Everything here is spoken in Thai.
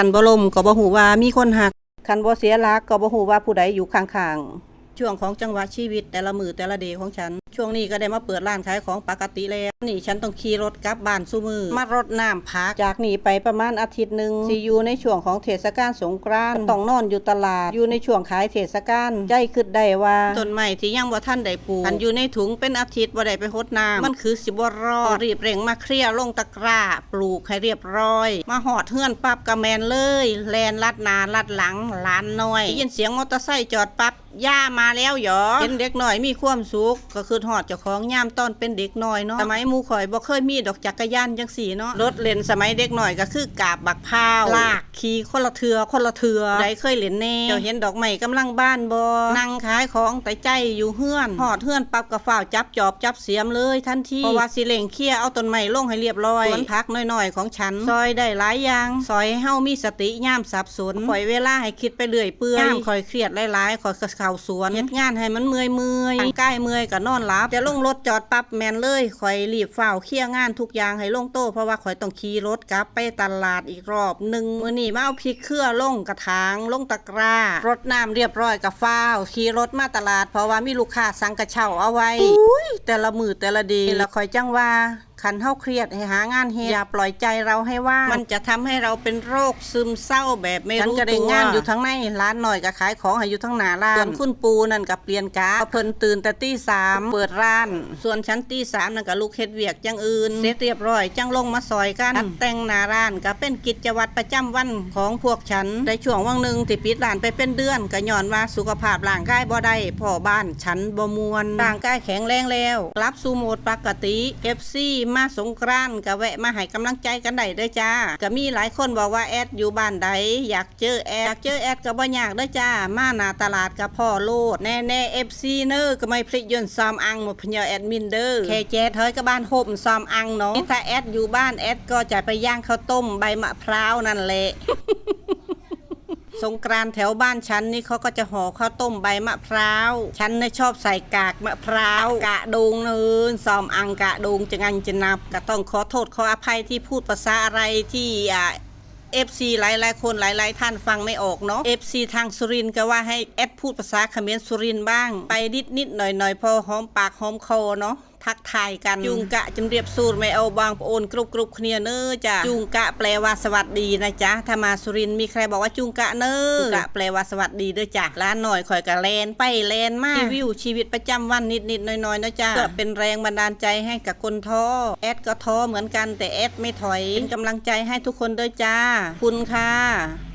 คันบ่ลมก็บ่ฮู้ว่ามีคนหัก คันบ่เสียหลักก็บ่ฮู้ว่าผู้ใดอยู่ข้างๆช่วงของจังหวะชีวิตแต่ละมือแต่ละเดย์ของฉัน ช่วงนี้ก็ได้มาเปิดร้านขายของปกติแล้วนี่ฉันต้องขี่รถกลับบ้านสู้มือ มารดน้ำพัก จากนี้ไปประมาณอาทิตย์หนึ่งสิอยู่ในช่วงของเทศกาลสงกรานต์ต้องนอนอยู่ตลาดอยู่ในช่วงขายเทศกาลใจคิดได้ว่าต้นไม้ที่ยังบ่ทันได้ปลูกอันอยู่ในถุงเป็นอาทิตย์บ่ได้ไปรดน้ำมันคือสิบ่รอดรีบเร่งมาเคลียร์ลงตะกร้าปลูกให้เรียบร้อย มาหอดเฮือนปั๊บกระแมนเลยแลนลัดหนาลัดหลังหลานน้อยยินเสียงมอเตอร์ไซค์จอดปั๊บย่ามาแล้วหยอเห็นเด็กหน่อยมีความสุขก็คือหอดเจ้าของย่ามตอนเป็นเด็กน้อยเนาะสมัยหมูข่อยบ่เคยมีดอกจักรยานจังสีเนาะรถเล่นสมัยเด็กหน่อยก็คือกาบบักพร้าวลากขี่คนละเทือคนละเทือใดเคยเล่นแน่เจ้าเห็นดอกไม้กำลังบ้านบ่นั่งขายของแต่ใจอยู่เฮือนหอดเฮือนปั๊บก็ฝ้าวจับจอบจับเสียมเลยทันทีเพราะว่าสิเล่งเคลียร์เอาต้นไม้ลงให้เรียบร้อยสวนผักน้อยๆ ของฉันซอยได้หลายอย่างซอยให้เฮามีสติย่ามสับสนปล่อยเวลาให้คิดไปเรื่อยเปื่อยย่ามคอยเครียดหลายๆคอยก็เข้าสวนเฮ็ดงานให้มันเมื่อยเมื่อยร่างกายเมื่อยก็นอนหลับจะลงรถจอดปั๊บแมนเลยคอยรีบเฝ้าวเคลียร์งานทุกอย่างให้ลงโต๊ะเพราะว่าคอยต้องขี่รถกลับไปตลาดอีกรอบหนึ่งมื้อนี้มาเอาพริกเครือลงกระถางลงตะกร้ารดน้ำเรียบร้อยกับฟ้าวขี่รถมาตลาด เพราะว่ามีลูกค้าสั่งกระเช้าเอาไว้อุ้ยแต่ละมือแต่ละเดีแล้วคอยจังว่าขันเฮาเครียดให้หางานเฮ็ดอย่าปล่อยใจเราให้ว่างมันจะทำให้เราเป็นโรคซึมเศร้าแบบไม่รู้ตัวฉันก็ได้งานอยู่ทั้งในร้านหน่อยก็ขายของให้อยู่ทั้งหน้าร้านส่วนคุณปูนั่นก็เปลี่ยนกาเพิ่นตื่นแต่ตีสามเปิดร้าน ส่วนฉันตีสามนั่นก็ลูกเฮ็ดเวียกจังอื่นเสร็จเรียบร้อยจังลงมาซอยกันตัดแต่งหน้าร้านก็เป็นกิจวัตรประจำวันของพวกฉันในช่วงวังหนึ่งที่ปิดร้านไปเป็นเดือนก็ย้อนว่าสุขภาพร่างกายบ่ได้พ่อบ้านฉันบ่มวนร่างกายแข็งแรงแล้วกลับสู่โหมดปกติ FC มาสงกรานต์ก็แวะมาให้กำลังใจกันได้เด้อจ้าก็มีหลายคนบอกว่าแอดอยู่บ้านใดอยากเจอแอดอยากเจอแอดก็บ่ยากเด้อจ้ามาหน้าตลาดกับพ่อโลดแน่แน่ FC เนอก็ไม่พลิกยนต์ซ้อมอังหมดพญาแอดมินเด้อแค่แจ๊ดเฮ้ยก็บ้านห่มซ้อมอังเนาะถ้าแอดอยู่บ้านแอดก็จะไปย่างข้าวต้มใบมะพร้าวนั่นแหละสงกรานต์แถวบ้านฉันนี่เขาก็จะห่อข้าวต้มใบมะพร้าว ฉันน่ะชอบใส่กากมะพร้าว กะโดงเนินซอมอังกะโดงจะงันจะนับก็ต้องขอโทษขออภัยที่พูดภาษาอะไรที่อ่า FC หลายหลายคนหลายหลายท่านฟังไม่ออกเนาะ FC ทางสุรินก็ว่าให้แอดพูดภาษาเขมรสุรินบ้าง ไปนิดนิดหน่อยหน่อยพอหอมปากหอมคอเนาะ ทักทายกันจุงกะจำเรียบสูตรไม่เอาบางปะโอนกรุบกรุบเคลียร์เน้อจ้ะจุงกะแปลว่าสวัสดีนะจ๊ะถ้ามาสุรินทร์มีใครบอกว่าจุงกะเน้อจุงกะแปลว่าสวัสดีเด้อจ้ะร้านหน่อยคอยกะแลนไปแลนมารีวิวชีวิตประจำวันนิดนิดๆหน่อยหน่อยๆนะจ๊ะก็เป็นแรงบันดาลใจให้กับคนท้อแอดก็ท้อเหมือนกันแต่แอดไม่ถอยเป็นกำลังใจให้ทุกคนเด้อจ้าคุณค่ะ